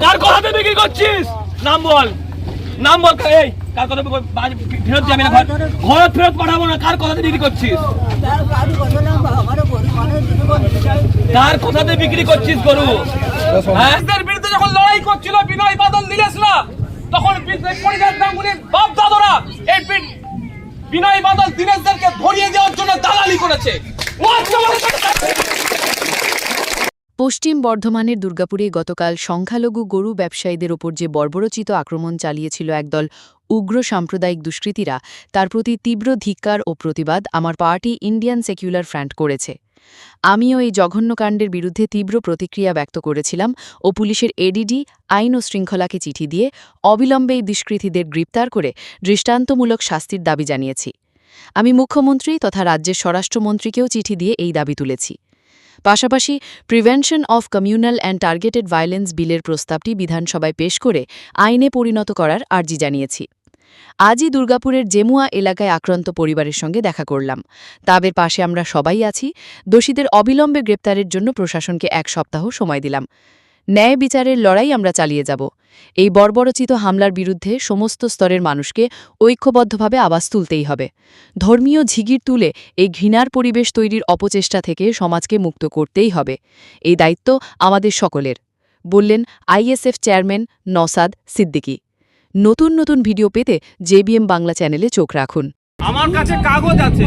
কার কথাতে বিক্রি করছিস? নাম বল। নাম বল এই, কার কথা ফেরত যাবে না, ঘর ফেরত পাঠাবো না, কার কথাতে বিক্রি করছিস? কার কথাতে বিক্রি করছিস গরু? হ্যাঁ? বিরুদ্ধে যখন লড়াই করছিল, বিনয় বাদল না, তখন পরিজাত গাঙ্গুলির বাপ দাদরা এই বিনয় বাদল দীনেশদেরকে ধরিয়ে দেওয়ার জন্য দালালি করেছে ও আজকে আমাদের কাছে- পশ্চিম বর্ধমানের দুর্গাপুরে গতকাল সংখ্যালঘু গরু ব্যবসায়ীদের ওপর যে বর্বরচিত আক্রমণ চালিয়েছিল একদল উগ্র সাম্প্রদায়িক দুষ্কৃতীরা, তার প্রতি তীব্র ধিক্কার ও প্রতিবাদ আমার পার্টি ইন্ডিয়ান সেকুলার ফ্রন্ট করেছে। আমিও এই জঘন্যকাণ্ডের বিরুদ্ধে তীব্র প্রতিক্রিয়া ব্যক্ত করেছিলাম ও পুলিশের এডিডি আইন ও শৃঙ্খলাকে চিঠি দিয়ে অবিলম্বে এই দুষ্কৃতীদের গ্রেপ্তার করে দৃষ্টান্তমূলক শাস্তির দাবি জানিয়েছি। আমি মুখ্যমন্ত্রী তথা রাজ্যের স্বরাষ্ট্রমন্ত্রীকেও চিঠি দিয়ে এই দাবি তুলেছি। পাশাপাশি prevention of communal and targeted violence বিলের প্রস্তাবটি বিধানসভায় পেশ করে আইনে পরিণত করার আর্জি জানিয়েছি। আজই দুর্গাপুরের জেমুয়া এলাকায় আক্রান্ত পরিবারের সঙ্গে দেখা করলাম। তাদের পাশে আমরা সবাই আছি। দোষীদের অবিলম্বে গ্রেপ্তারের জন্য প্রশাসনকে এক সপ্তাহ সময় দিলাম। ন্যায় বিচারের লড়াই আমরা চালিয়ে যাব। এই বর্বরচিত হামলার বিরুদ্ধে সমস্ত স্তরের মানুষকে ঐক্যবদ্ধভাবে আবাস তুলতেই হবে। ধর্মীয় ঝিগির তুলে এই ঘৃণার পরিবেশ তৈরির অপচেষ্টা থেকে সমাজকে মুক্ত করতেই হবে। এই দায়িত্ব আমাদের সকলের, বললেন আইএসএফ চেয়ারম্যান নসাদ সিদ্দিকী। নতুন নতুন ভিডিও পেতে জেবিএম বাংলা চ্যানেলে চোখ রাখুন। আমার কাছে কাগজ আছে।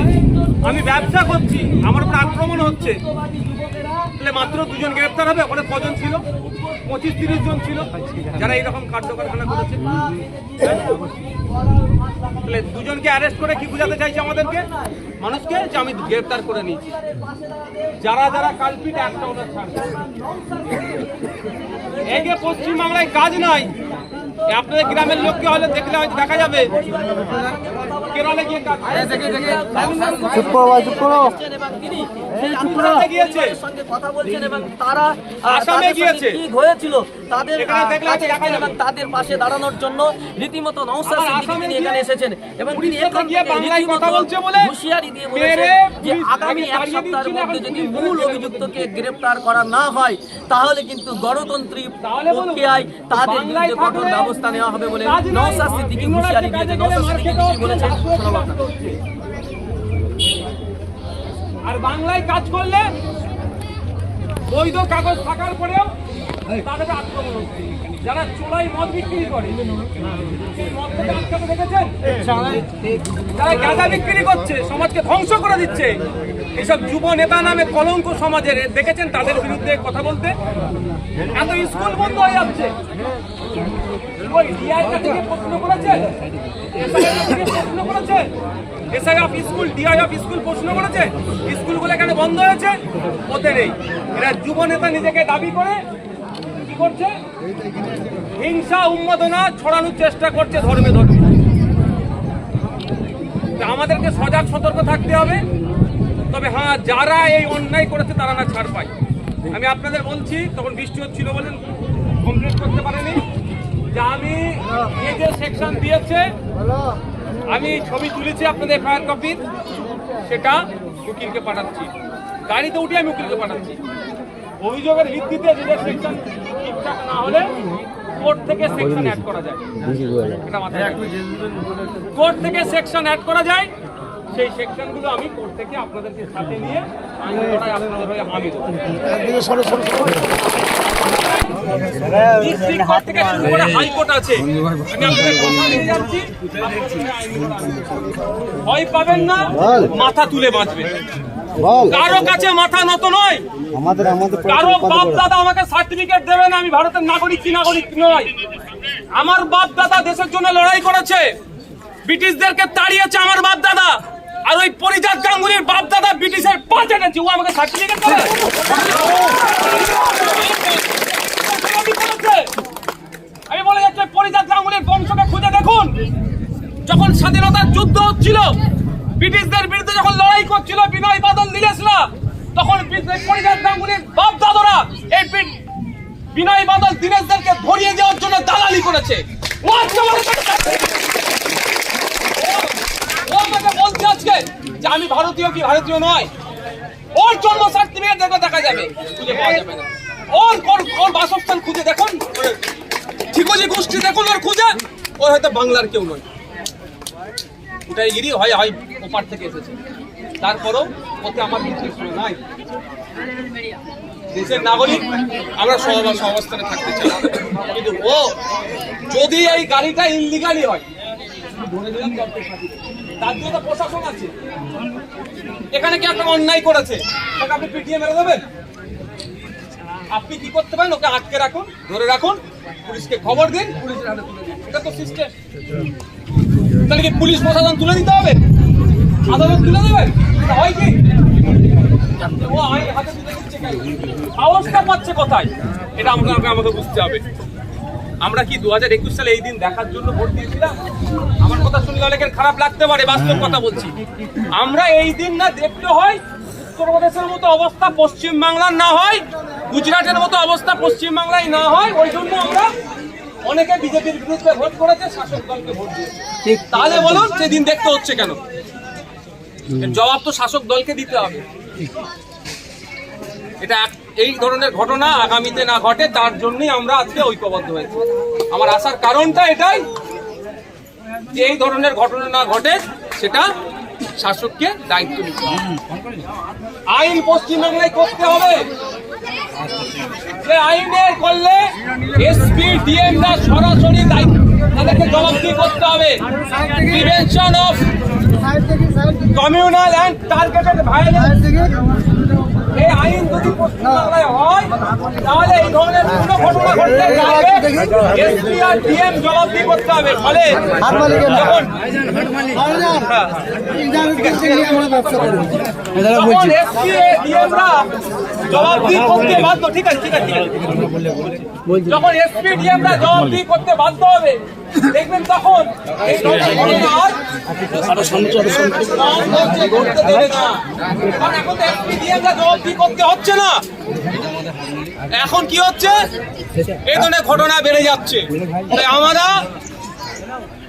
আমি ব্যবসা করছি। আমার উপর আক্রমণ হচ্ছে। তাহলে মাত্র দুজন গ্রেফতার হবে, ওখানে কজন ছিল, পঁচিশ তিরিশ জন ছিল, যারা এরকম কার্য কারখানা করেছে? তাহলে দুজনকে অ্যারেস্ট করে কি বোঝাতে চাইছে আমাদেরকে? মানুষকে যে আমি গ্রেফতার করে নিয়েছি। যারা যারা কালপিট, একটা ওনার ছাড়ছে যে পশ্চিমবাংলায় কাজ এ আপনাদের গ্রামের লোককে হলে দেখলে হয়তো দেখা যাবে। কেরলে গিয়ে চুপ করো চুপ করো। গিয়েছে। কথা বলছেন এবং তারা আসামে গিয়েছে। কি হয়েছিল তাদের এখানে আহ, দেখলে কাছে দেখা এসেছেন যাবে। এবং তাদের পাশে দাঁড়ানোর জন্য রীতিমতো সিদ্দিকী এখানে এসেছেন। এবং তিনি এখান থেকে কথা বলছে বলে হুঁশিয়ারি দিয়ে বলেছেন যে আগামী এক সপ্তাহের মধ্যে যদি মূল অভিযুক্তকে গ্রেপ্তার করা না হয় তাহলে কিন্তু গণতন্ত্রী প্রক্রিয়ায় তাদের বিরুদ্ধে কঠোর ব্যবস্থা নেওয়া হবে বলে সিদ্দিকী হুঁশিয়ারি দিয়েছে। সিদ্দিকী কি শোনাবো আর বাংলায় কাজ করলে বৈধ কাগজ থাকার পরেও তাদের আক্রমণ। হচ্ছে যারা চোলাই মদ বিক্রি করে সেই মদ থেকে আটকাতে দেখেছেন? যারা গাঁজা বিক্রি করছে সমাজকে ধ্বংস করে দিচ্ছে। এইসব যুব নেতা নামে কলঙ্ক সমাজের দেখেছেন তাদের বিরুদ্ধে কথা বলতে? এত স্কুল বন্ধ হয়ে যাচ্ছে। ওই ডিআই গিয়ে প্রশ্ন করেছে? এসআই কাছে গিয়ে প্রশ্ন করেছে? SI of school DI of school প্রশ্ন করেছে? স্কুলগুলো এখানে বন্ধ হয়েছে? ওতে নেই এরা যুব নেতা নিজেকে দাবি করে করছে? হিংসা, উন্মাদনা ছড়ানোর চেষ্টা করছে ধর্মে ধর্মে। আমাদেরকে সজাগ, সতর্ক থাকতে হবে। তবে হ্যাঁ যারা এই অন্যায় করেছে তারা না ছাড় পায়। আমি আপনাদের বলছি, তখন বৃষ্টি হচ্ছিল বলেন কমপ্লিট করতে পারেনি। যে আমি এই যে সেকশন দিয়েছে, আমি ছবি তুলেছি আপনাদের ফায়ার কপির সেটা উকিলকে পাঠাচ্ছি। গাড়িতে উঠে আমি উকিলকে পাঠাচ্ছি। অভিযোগের ভিত্তিতে যদি সেকশন ঠিকঠাক না হলে কোর্ট থেকে সেকশন অ্যাড করা যায়। কোর্ট থেকে সেকশন অ্যাড করা যায়। সেই সেকশনগুলো আমি কোর্ট থেকে আপনাদেরকে সাথে নিয়ে আমি হাইকোর্ট আছে। ভয় পাবেন না। মাথা তুলে বাঁচবেন। বল কারও কাছে মাথা নত নয়। আমাদের আমাদের কারও বাপ দাদা আমাকে সার্টিফিকেট দেবে না আমি ভারতের নাগরিক কি নাগরিক নয়। আমার বাপ দাদা দেশের জন্য লড়াই করেছে। ব্রিটিশদেরকে তাড়িয়েছে আমার বাপ দাদা। আর ওই পরিজাত গাঙ্গুলির বাপ দাদা ব্রিটিশের পা চেটেছে ও আমাকে সার্টিফিকেট দেবে? আমি বলে যাচ্ছি পরিজাত গাঙ্গুলির বংশকে খুঁজে দেখুন। যখন স্বাধীনতার যুদ্ধ হচ্ছিল ব্রিটিশদের বিরুদ্ধে যখন লড়াই করছিল, বিনয় বাদল নীলেশরা তখন পরিজাত গাঙ্গুলির বাপ দাদরা এই বিনয় বাদল দীনেশদেরকে ধরিয়ে দেওয়ার জন্য দালালি করেছে। আজকে যে আমি ভারতীয় কি ভারতীয় নয়? ওর জন্ম সার্টিফিকেট দেখে, দেখা যাবে। পাওয়া যাবে না। ওর ওর- ওর বাসস্থান খুঁজে দেখুন। যাচ্ছে দেখুন ওর খুঁজে। ও হয়তো বাংলার কেউ নয়। ওটাই গিরি হয় হয় ওপার থেকে এসেছে। তারপরেও ওতে আমার কিছু নাই। দেশের নাগরিক, আমরা সহবা সহবস্থানে থাকতে চাই। কিন্তু ও, যদি এই গাড়িটা ইনলিগালি হয়। তার জন্য প্রশাসন আছে। এখানে কি একটা অন্যায় করেছে? তাকে আপনি পিটিয়ে মেরে দেবেন? আপনি কি করতে পারেন? ওকে আটকে রাখুন, ধরে রাখুন, পুলিশকে খবর দিন, পুলিশের হাতে তুলে দিন। এটা তো সিস্টেম তাহলে কি পুলিশ প্রশাসন তুলে দিতে হবে? আদালত তুলে দেবেন হয় কি? ও আইন কোথায়? এটা আমাকে বুঝতে হবে। আমরা কি দু হাজার একুশ সালে এই দিন দেখার জন্য ভোট দিয়েছিলাম? আমার কথা অনেকের খারাপ লাগতে পারে কথা বলছি। আমরা এই দিন না দেখতে হয় উত্তরপ্রদেশের মতো অবস্থা পশ্চিম বাংলার না হয়, গুজরাটের মতো অবস্থা পশ্চিম বাংলায় না হয়, ওই জন্য আমরা অনেকে বিজেপির বিরুদ্ধে ভোট করেছে শাসক দলকে ভোট দিয়েছে তাহলে বলুন সেদিন দেখতে হচ্ছে কেন? জবাব তো শাসক দলকে দিতে হবে। এটা এই ধরনের ঘটনা আগামীতে না ঘটে তার জন্যই আমরা আজকে ঐক্যবদ্ধ হয়েছি। আমার আসার কারণটা এটাই যে এই ধরনের ঘটনা না ঘটে সেটা শাসককে দায়িত্ব নিতে হবে। আইন পশ্চিমবাংলায় করতে হবে। যে আইনে করলে এসপি ডিএম রা সরাসরি দায়িত্ব। তাদেরকে জবাবদিহি করতে হবে? Prevention of communal and targeted violence এই আইন যদি পশ্চিমবাংলায় হয় তাহলে এই ধরনের কোনো ঘটনা ঘটলে এসপি আর ডিএম জবাবদিহি করতে হবে। ফলে যখন করতে বাধ্য ঠিক আছে ঠিক আছে যখন এসপি ডিএম রা জবাবদিহি করতে বাধ্য হবে এখন এসপি করতে হচ্ছে না এখন কি হচ্ছে? এই ধরনের ঘটনা বেড়ে যাচ্ছে। তাই আমরা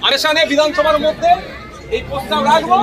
আরেসানে বিধানসভার মধ্যে এই প্রস্তাব রাখবো